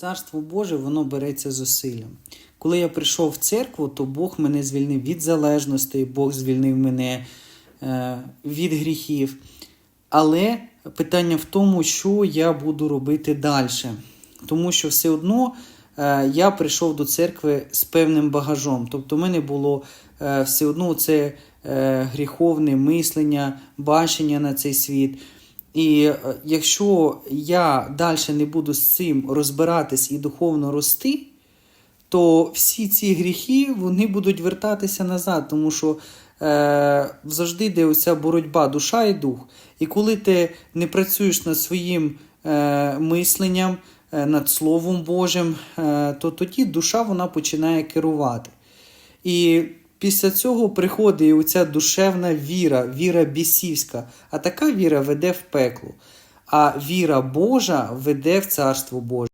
Царство Боже, воно береться зусиллям. Коли я прийшов в церкву, то Бог мене звільнив від залежностей, Бог звільнив мене е, від гріхів. Але питання в тому, що я буду робити далі. Тому що все одно е, я прийшов до церкви з певним багажом. Тобто, в мене було е, все одно це гріховне мислення, бачення на цей світ. І е, якщо я далі не буду з цим розбиратись і духовно рости, то всі ці гріхи вони будуть вертатися назад, тому що е, завжди йде оця боротьба, душа і дух. І коли ти не працюєш над своїм е, мисленням, е, над Словом Божим, е, то тоді душа вона починає керувати. І після цього приходить оця душевна віра, віра бісівська. А така віра веде в пекло. А віра Божа веде в Царство Боже.